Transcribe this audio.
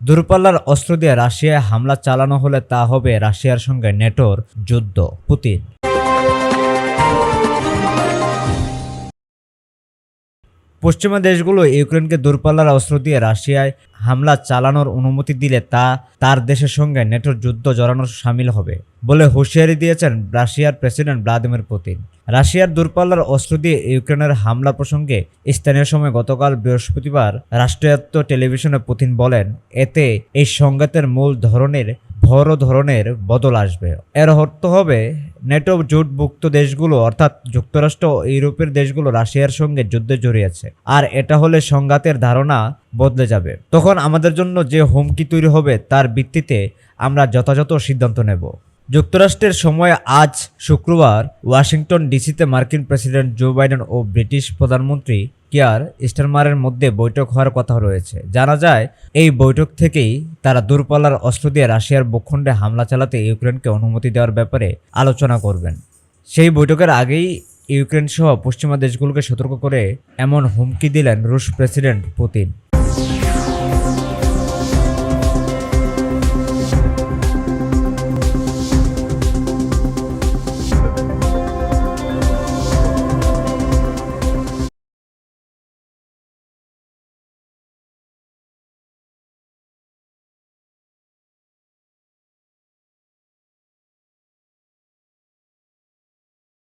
দূরপাল্লার অস্ত্র দিয়ে রাশিয়ায় হামলা চালানো হলে তা হবে রাশিয়ার সঙ্গে নেটোর যুদ্ধ পুতিন। পশ্চিমা দেশগুলো ইউক্রেনকে দূরপাল্লার অস্ত্র দিয়ে রাশিয়ায় হামলা চালানোর অনুমতি দিলে তা তার দেশের সঙ্গে নেটোর যুদ্ধ জড়ানোর সামিল হবে বলে হুঁশিয়ারি দিয়েছেন রাশিয়ার প্রেসিডেন্ট ভ্লাদিমির পুতিন। রাশিয়ার দূরপাল্লার অস্ত্র দিয়ে ইউক্রেনের হামলা প্রসঙ্গে স্থানীয় সময় গতকাল বৃহস্পতিবার রাষ্ট্রায়ত্ত টেলিভিশনে পুতিন বলেন, এতে এই সংঘাতের মূল ধরনের বড় ধরনের বদল আসবে। এর অর্থ হবে, নেটো জোটভুক্ত দেশগুলো, অর্থাৎ যুক্তরাষ্ট্র ইউরোপের দেশগুলো রাশিয়ার সঙ্গে যুদ্ধে জড়িয়েছে, আর এটা হলে সংঘাতের ধারণা বদলে যাবে। তখন আমাদের জন্য যে হুমকি তৈরি হবে, তার ভিত্তিতে আমরা যথাযথ সিদ্ধান্ত নেব। যুক্তরাষ্ট্রের সময় আজ শুক্রবার ওয়াশিংটন ডিসিতে মার্কিন প্রেসিডেন্ট জো বাইডেন ও ব্রিটিশ প্রধানমন্ত্রী কেয়ার স্টারমারের মধ্যে বৈঠক হওয়ার কথা রয়েছে। জানা যায়, এই বৈঠক থেকেই তারা দূরপাল্লার অস্ত্র দিয়ে রাশিয়ার ভূখণ্ডে হামলা চালাতে ইউক্রেনকে অনুমতি দেওয়ার ব্যাপারে আলোচনা করবেন। সেই বৈঠকের আগেই ইউক্রেন সহ পশ্চিমা দেশগুলোকে সতর্ক করে এমন হুমকি দিলেন রুশ প্রেসিডেন্ট পুতিন।